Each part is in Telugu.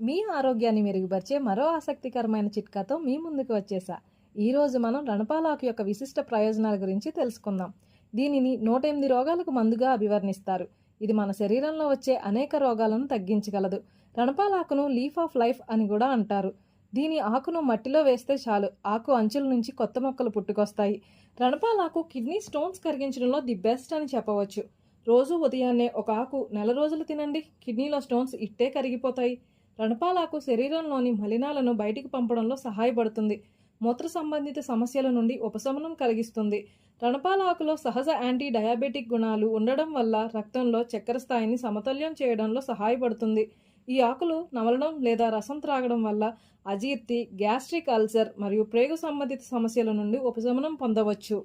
మీ ఆరోగ్యాన్ని మెరుగుపరిచే మరో ఆసక్తికరమైన చిట్కాతో మీ ముందుకు వచ్చేసా. ఈరోజు మనం రణపాలాకు యొక్క విశిష్ట ప్రయోజనాల గురించి తెలుసుకుందాం. దీనిని నూట ఎనిమిది రోగాలకు మందుగా అభివర్ణిస్తారు. ఇది మన శరీరంలో వచ్చే అనేక రోగాలను తగ్గించగలదు. రణపాలాకును లీఫ్ ఆఫ్ లైఫ్ అని కూడా అంటారు. దీని ఆకును మట్టిలో వేస్తే చాలు. ఆకు అంచుల నుంచి కొత్త మొక్కలు పుట్టుకొస్తాయి. రణపాలాకు కిడ్నీ స్టోన్స్ కరిగించడంలో ది బెస్ట్ అని చెప్పవచ్చు. రోజు ఉదయాన్నే ఒక ఆకు నెల రోజులు తినండి. కిడ్నీలో స్టోన్స్ ఇట్టే కరిగిపోతాయి. రణపాలాకు శరీరంలోని మలినాలను బయటికి పంపడంలో సహాయపడుతుంది. మూత్ర సంబంధిత సమస్యల నుండి ఉపశమనం కలిగిస్తుంది. రణపాలాకులో సహజ యాంటీ డయాబెటిక్ గుణాలు ఉండడం వల్ల రక్తంలో చక్కెర స్థాయిని సమతుల్యం చేయడంలో సహాయపడుతుంది. ఈ ఆకులు నమలడం లేదా రసం త్రాగడం వల్ల అజీర్తి గ్యాస్ట్రిక్ అల్సర్ మరియు ప్రేగు సంబంధిత సమస్యల నుండి ఉపశమనం పొందవచ్చు.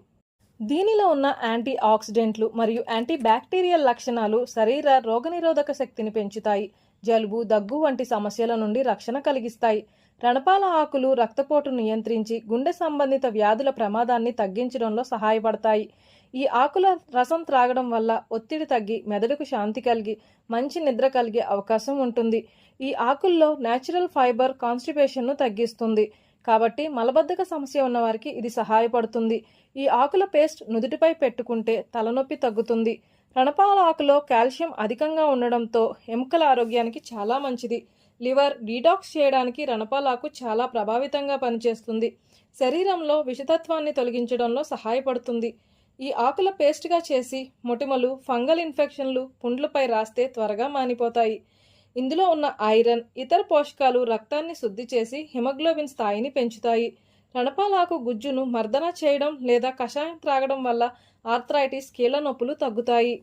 దీనిలో ఉన్న యాంటీ ఆక్సిడెంట్లు మరియు యాంటీ బ్యాక్టీరియల్ లక్షణాలు శరీర రోగనిరోధక శక్తిని పెంచుతాయి. జలుబు దగ్గు వంటి సమస్యల నుండి రక్షణ కలిగిస్తాయి. రణపాల ఆకులు రక్తపోటు నియంత్రించి గుండె సంబంధిత వ్యాధుల ప్రమాదాన్ని తగ్గించడంలో సహాయపడతాయి. ఈ ఆకుల రసం త్రాగడం వల్ల ఒత్తిడి తగ్గి మెదడుకు శాంతి కలిగి మంచి నిద్ర కలిగే అవకాశం ఉంటుంది. ఈ ఆకుల్లో నేచురల్ ఫైబర్ కాన్స్టిపేషన్ను తగ్గిస్తుంది. కాబట్టి మలబద్ధక సమస్య ఉన్నవారికి ఇది సహాయపడుతుంది. ఈ ఆకుల పేస్ట్ నుదుటిపై పెట్టుకుంటే తలనొప్పి తగ్గుతుంది. రణపాల ఆకులో కాల్షియం అధికంగా ఉండడంతో ఎముకల ఆరోగ్యానికి చాలా మంచిది. లివర్ డీటాక్స్ చేయడానికి రణపాలాకు చాలా ప్రభావితంగా పనిచేస్తుంది. శరీరంలో విషతత్వాన్ని తొలగించడంలో సహాయపడుతుంది. ఈ ఆకుల పేస్ట్గా చేసి మొటిమలు ఫంగల్ ఇన్ఫెక్షన్లు పుండ్లపై రాస్తే త్వరగా మానిపోతాయి. ఇందులో ఉన్న ఐరన్ ఇతర పోషకాలు రక్తాన్ని శుద్ధి చేసి హిమోగ్లోబిన్ స్థాయిని పెంచుతాయి. రణపాలాకు గుజ్జును మర్దన చేయడం లేదా కషాయం త్రాగడం వల్ల ఆర్థరైటిస్ కీళ్ళ నొప్పులు తగ్గుతాయి.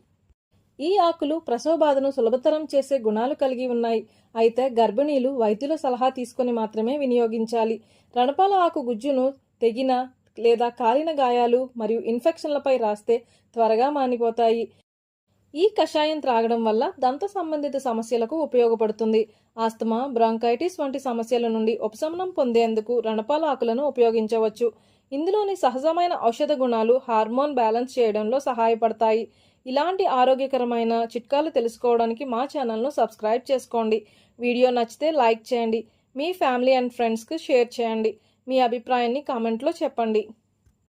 ఈ ఆకులు ప్రసవ బాధను సులభతరం చేసే గుణాలు కలిగి ఉన్నాయి. అయితే గర్భిణీలు వైద్యుల సలహా తీసుకొని మాత్రమే వినియోగించాలి. రణపాల ఆకు గుజ్జును తెగిన లేదా కాలిన గాయాలు మరియు ఇన్ఫెక్షన్లపై రాస్తే త్వరగా మానిపోతాయి. ఈ కషాయం త్రాగడం వల్ల దంత సంబంధిత సమస్యలకు ఉపయోగపడుతుంది. ఆస్తమా బ్రాంకైటిస్ వంటి సమస్యల నుండి ఉపశమనం పొందేందుకు రణపాల ఆకులను ఉపయోగించవచ్చు. ఇందులోని సహజమైన ఔషధ గుణాలు హార్మోన్ బ్యాలెన్స్ చేయడంలో సహాయపడతాయి. ఇలాంటి ఆరోగ్యకరమైన చిట్కాలు తెలుసుకోవడానికి మా ఛానల్ను సబ్స్క్రైబ్ చేసుకోండి. వీడియో నచ్చితే లైక్ చేయండి. మీ ఫ్యామిలీ అండ్ ఫ్రెండ్స్కి షేర్ చేయండి. మీ అభిప్రాయాన్ని కామెంట్లో చెప్పండి.